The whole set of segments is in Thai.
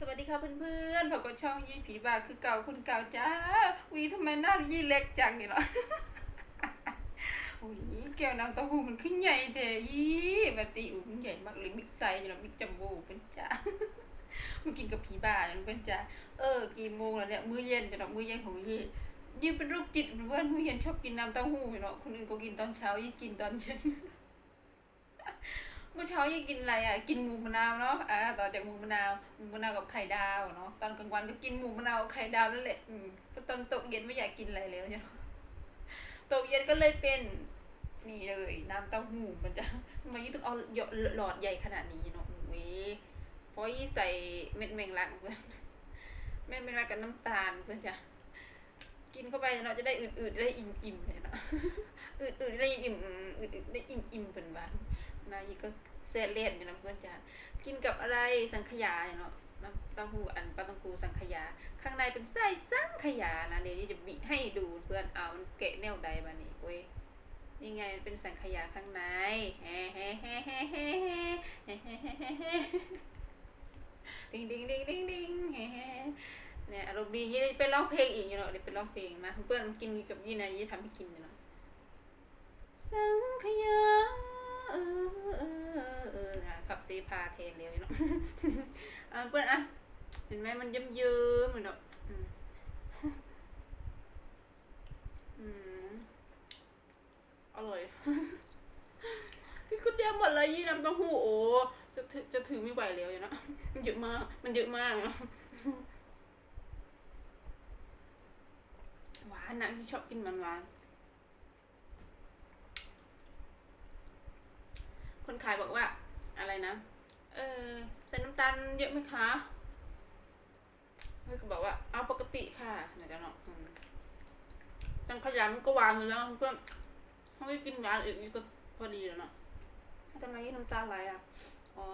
สวัสดีค่ะเพื่อนๆผมก็ช่องยี่ผีบาคือเก่าคนเก่าจ้าวีทำไมหน้ายี่เล็กจังเนี่ยเนาะโอ้ยแก้วน้ำเต้าหู้มันขึ้นใหญ่แต่ยี่ปกติอุ้ยมันใหญ่มากเลยบิ๊กไซส์เนาะบิ๊กจัมโบ้เป็นจ้ามากินกับผีบ้าอย่างเป็นจ้าเออกี่โมงแล้วเนี่ยมื้อเย็นจะเนาะมื้อเย็นของยี่ยี่เป็นรูปจิตเพื่อนมื้อเย็นชอบกินน้ำเต้าหู้เนาะคนอื่นก็กินตอนเช้ายี่กินตอนเย็น เมื่อเช้ายี่กินอะไรอะ กินหมูมะนาวเนาะ อ่า ต่อจากหมูมะนาว หมูมะนาวกับไข่ดาวเนาะ ตอนกลางวันก็กินหมูมะนาวกับไข่ดาวนั่นแหละ อืมพอตอนตกเย็นไม่อยากกินอะไรแล้วใช่ไหมตกเย็นก็เลยเป็นนี่เลย น้ำเต้าหู้มันจะทำไมยี่ต้องเอาหยดหลอดใหญ่ขนาดนี้เนาะเว้ยเพราะยี่ใส่เม็ดแมงลักเพื่อนเม็ดแมงลักกับน้ำตาลเพื่อนจ้ะกินเข้าไปเนาะจะได้อืดๆได้อิ่มๆเลยเนาะอืดๆได้อิ่มๆอืดๆได้อิ่มๆเป็นบ้าง นายก็เซเล่นอยู่นะเพื่อนจ้ากินกับอะไรสังขยาเนาะน้ำเต้าหู้อันปลาตังกูสังขยา ข้างในเป็นไส้สังขยานะเดี๋ยวนี้จะบิให้ดูเพื่อนเอามันเกะแนวใดมานี่เว้ยนี่ไงมันเป็นสังขยาข้างในแฮ่แฮ่แฮ่แฮ่แฮ่แฮ่แฮ่แฮ่แฮ่แฮ่ดิ้งดิ้งดิ้งดิ้งดิ้งแฮ่แฮ่เนี่ยอารมณ์ดียี่ไปร้องเพลงอีกอยู่เนาะเดี๋ยวไปร้องเพลงมาเพื่อนกินกับยี่นะยี่ทำให้กินอยู่เนาะสังขยา เออเออเออนะขับซีพาเทนเร็วอยู่เนาะอะเพื่อนอะเห็นไหมมันยิ้มยิ้มๆเหมือนแบบอืมอืมอร่อยคือคุณเดียวหมดเลยยี่น้ำเต้าหู้โอ้จะถือจะถือไม่ไหวแล้วอยู่นะมันเยอะมาก มันเยอะมากเนาะหวานนะที่ชอบกินมันหวาน คนขายบอกว่า อะไรนะ เออใส่น้ำตาลเยอะไหมคะเฮ้ยก็บอกว่าเอาปกติค่ะเดี๋ยวจะเนาะอืมจังขยำมันก็วางอยู่แล้วเพื่อนเขาไม่กินหวานอีกนี่ก็พอดีแล้วเนาะทำไมนี่น้ำตาไหลอะ อ๋อ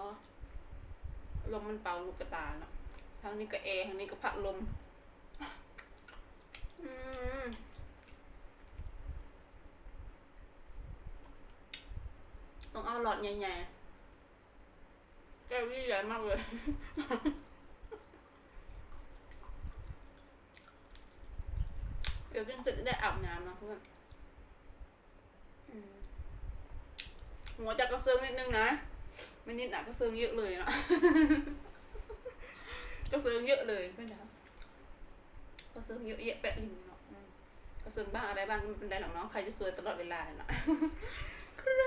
ลมมันเป่าลูกกระตาเนาะทางนี้ก็แอร์ทางนี้ก็พัดลม อืม ต้องเอาหลอดใหญ่ๆแก้วนี่ใหญ่มากเลย เดี๋ยวกินเสร็จจะได้อาบน้ำนะเพื่อนอืมหัวจะกระเซิงนิดนึงนะ ไม่นิดหนะกระเซิงเยอะเลยเนาะกระเซิงเยอะเลยเพื่อนจ๋ากระเซิงเยอะแยะแปะลิงเนาะอืมกระเซิงบ้างอะไรบ้างไม่เป็นไรหรอกเนาะใครจะสวยตลอดเวลาเนาะ ใคร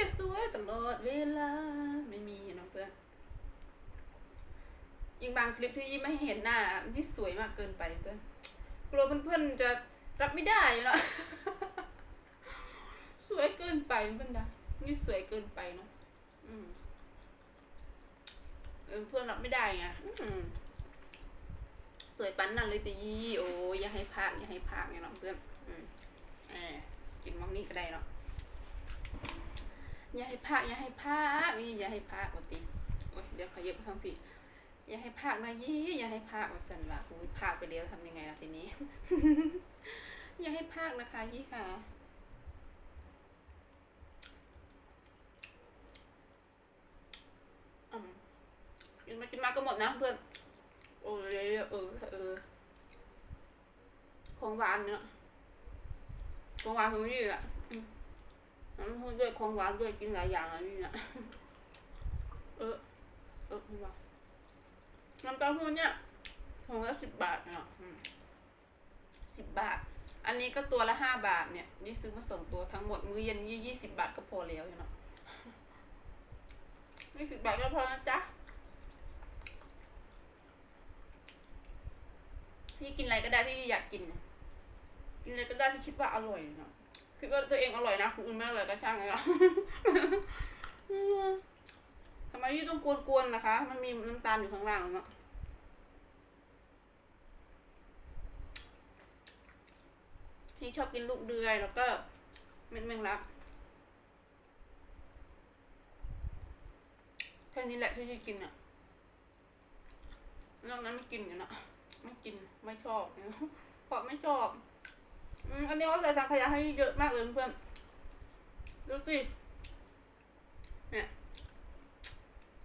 จะสวยตลอดเวลา ไม่มีเนาะเพื่อนยิ่งบางคลิปที่ยิ่งไม่เห็นหน้าที่สวยมากเกินไปเพื่อนกลัวเพื่อนๆจะรับไม่ได้เนาะสวยเกินไปเพื่อนนะนี่สวยเกินไปเนาะอืมเพื่อนรับไม่ได้ไงสวยปั้นนั่นเลยแต่ยี่โอ้ยอย่าให้พากอย่าให้พากไงเนาะเพื่อนอืมแอบกินมังนี่ก็ได้เนาะ อย่าให้พากอย่าให้พากนี่อย่าให้พากว่าติโอ้ยเดี๋ยวขยับไปทางผิดอย่าให้พากนะยี่อย่าให้พากว่าสันว่าอุ้ยพากไปแล้วทำยังไงล่ะทีนี้ อย่าให้พากนะคะยี่ค่ะอืมกินมากินมาก็หมดนะเพื่อนโอ้ยเออเออของหวานเนาะของหวานของยี่อะ น้ำพูดด้วยของหวานด้วยกินหลายอย่างอันนี้นะเออ เออพี่ว่าน้ำเต้าหู้เนี่ยถุงละสิบบาทเนาะสิบบาท อันนี้ก็ตัวละห้าบาทเนี่ยนี่ซื้อมาส่งตัวทั้งหมดมื้อเย็นยี่ยี่สิบบาทก็พอแล้วเนาะยี่สิบบาทก็พอนะจ๊ะพี่กินอะไรก็ได้ที่อยากกิน กินอะไรก็ได้ที่คิดว่าอร่อยเนาะ คิดว่าตัวเองอร่อยนะคนอื่นไม่อร่อยก็ช่างไงล่ะทำไมยี่ต้องกวนๆนะคะ มันมีน้ำตาลอยู่ข้างล่างเนาะพี่ชอบกินลูกเดือยแล้วก็เม็ดแมงลักแค่นี้แหละที่ยี่กินอะนอกนั้นไม่กินอยู่นะไม่กินไม่ชอบเพราะไม่ชอบ อืมอันนี้เขาใส่สังขยาให้เยอะมากเลยเพื่อนดูสิ เนี่ย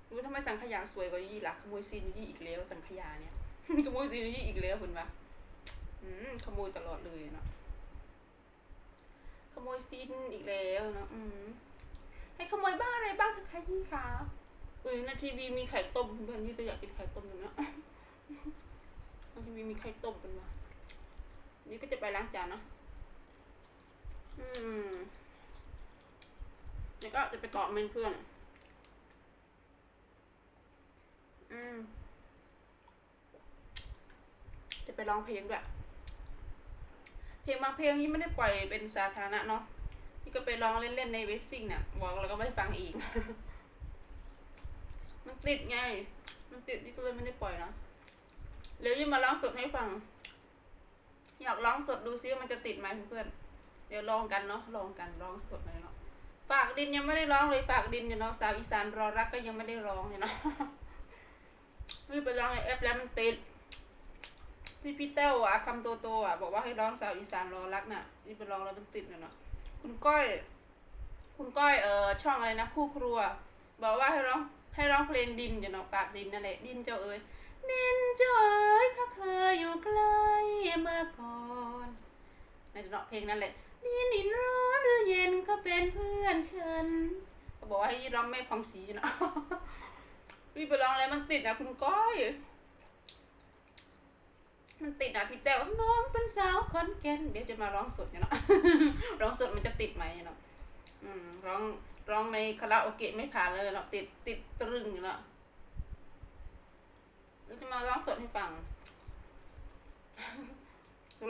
ดูทำไมสังขยาสวยกว่ายี่ล่ะขโมยซีนยี่อีกแล้วสังขยาเนี่ย ขโมยซีนยี่อีกแล้วคุณปะอืมขโมยตลอดเลยเนาะ ขโมยซีนอีกแล้วเนาะ อืมให้ขโมยบ้างอะไรบ้างคะใครพี่คะเออในทีวีมีไข่ต้มเพื่อนที่ก็อยากกินไข่ต้มอยู่เนาะในทีวีมีไข่ต้มเป็นวะ นี่ก็จะไปล้างจานเนาะอืมแล้วก็จะไปตอบเมนเพื่อน อืม จะไปร้องเพลงด้วย เพลงบางเพลงนี่ไม่ได้ปล่อยเป็นสาธารณะเนาะ ที่ก็ไปร้องเล่นๆในเวสซิ่งเน่ะบอกแล้วก็ไม่ฟังอีก มันติดไง มันติดนี่ก็เลยไม่ได้ปล่อยเนาะเดี๋ยวยิ่งมาร้องสดให้ฟัง อยากร้องสดดูซิว่ามันจะติดไหมเพื่อนๆเดี๋ยวลองกันเนาะลองกันร้องสดเลยเนาะฝากดินยังไม่ได้ร้องเลยฝากดินอยู่เนาะสาวอีสานรอรักก็ยังไม่ได้ร้องเลยเนาะนี่ไปร้องในแอปแล้วมันติดที่พี่เต้วอะคำโตโตอะบอกว่าให้ร้องสาวอีสานรอรักน่ะนี่ไปร้องแล้วมันติดเนาะคุณก้อย คุณก้อยเอ่อช่องอะไรนะคู่ครัว บอกว่าให้ร้องให้ร้องเพลงดินอย่เนาะฝากดินนั่นแหละดินเจ้าเอ๋ย ดินเจ้าเอ๋ยเขาเคยอยู่ใกล้เมื่อก่อนในจะเนาะเพลงนั่นแหละดินินร้อนหรือเย็นก็เป็นเพื่อนฉันเขาบอกว่าให้ร้องแม่พองศรีนาะพี่ไปร้องอะไรมันติดนะคุณก้อย มันติดนะพี่แต้วน้องเป็นสาวคอนแกนเดี๋ยวจะมาร้องสดเนี่ยเนาะร้องสดมันจะติดไหมเนาะร้องร้องในคาราโอเกะไม่ผ่านเลยเนาะติดติดตรึงอยู่เนาะ เดี๋ยวจะมาร้องสดให้ฟัง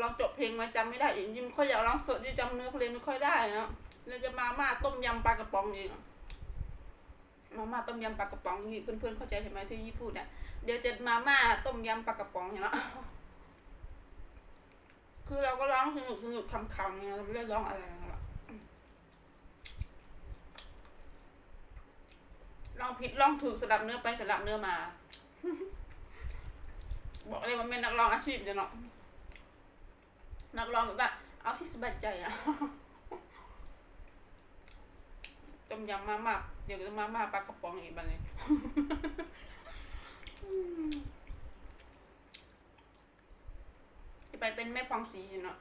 ลองจบเพลงมาจำไม่ได้อีกยิ่งค่อยอยากร้องสดยิ่งจำเนื้อเพลงไม่ค่อยได้เนาะเราจะมาม่าต้มยำปลากระป๋องเองอะมาม่าต้มยำปลากระป๋องนี่เพื่อนๆเข้าใจใช่ไหมที่ยี่พูดเนี่ยเดี๋ยวจะมาม่าต้มยำปลากระป๋องอย่างเนาะคือเราก็ร้องสนุกสนุกคำๆเนี่ยเราไม่ได้ร้องอะไรหรอกร้องผิดร้องถูกสลับเนื้อไปสลับเนื้อมา บอกเลยว่าเป็นนักร้องอาชีพจะเนาะนักร้องแบบ เอาที่สบายใจอะต้มยำมามาเดี๋ยวจะมามาปลากระป๋องอีกบันนี้จะไปเป็นแม่พองศรีเนาะ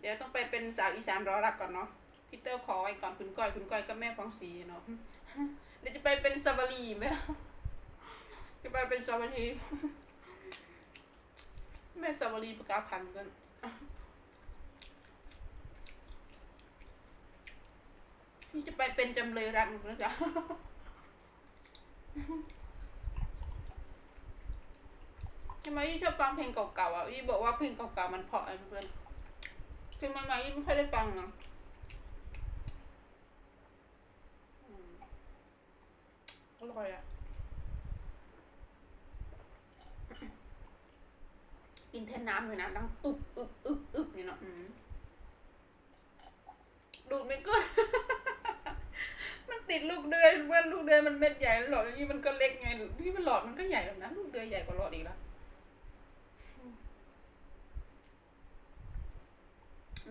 เดี๋ยวต้องไปเป็นสาวอีสานรอรักก่อนเนาะพี่เตอร์ขอไว้ก่อนคุณก้อยคุณก้อยก็แม่พองศรีเนาะเดี๋ยวจะไปเป็นสวรีไหมจะไปเป็นสวรี แม่สวรีประกาพันกันนี่จะไปเป็นจำเลยรักนะจ๊ะทำไมยี่ชอบฟังเพลงเก่าๆอะยี่บอกว่าเพลงเก่าๆมันเพราะไอ้เพื่อนเพลงใหม่ๆยี่ไม่ค่อยได้ฟังนะอืมอร่อยอะ นแทนน้ำเลยนะดังอึบอึบอึบอึบเนี่ยเนาะดูดไม่กินมันติดลูกเดือยเพื่อนลูกเดือยมันเม็ดใหญ่หลอดนี่มันก็เล็กไงหรือนี่มันหลอดมันก็ใหญ่แล้วนะลูกเดือยใหญ่กว่าหลอดอีกแล้ว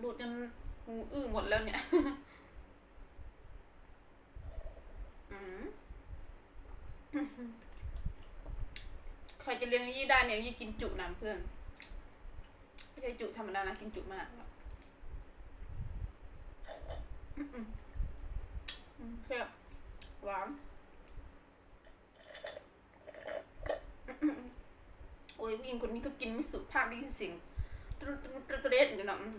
ดูดจนหูอื้อหมดแล้วเนี่ยใครจะเลี้ยงยี่ได้เนี่ยยี่กินจุน้ำเพื่อน ไม่ใช่จุธรรมดานะกินจุมากเสียบหวานโอ้ยผู้หญิงคนนี้ก็กินไม่สุภาพด้ยินเสียงตรุดตรุดตรุดตรุดเดี๋ยวนะอืม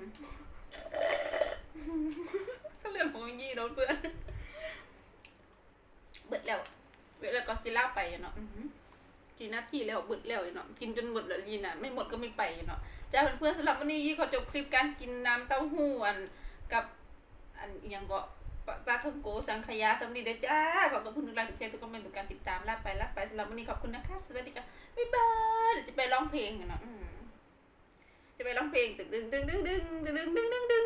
ก็เรื่องของยี่โดนเพื่อน เบิดแล้ว เบิดแล้วก็ซิล่าไปอะเนาะอื้อหือ กี่นาทีแล้วบิดแล้วเนาะกินจนหมดแล้วยี่น่ะไม่หมดก็ไม่ไปเนาะจ้าเพื่อนๆสำหรับวันนี้ยี่ขอจบคลิปการกินน้ำเต้าหู้อันกับอันยังก็ปลาทองโกสังขยาสำลีเด้จ้าขอบคุณทุกไลค์ทุกแชร์ทุกคอมเมนต์ทุกการติดตามลาไปลาไปสำหรับวันนี้ขอบคุณนะคะสวัสดีค่ะบ๊ายบายเดี๋ยวจะไปร้องเพลงกันเนาะจะไปร้องเพลงตึงดึงดึงดึงดึงดึงดึงดึงดึงดึง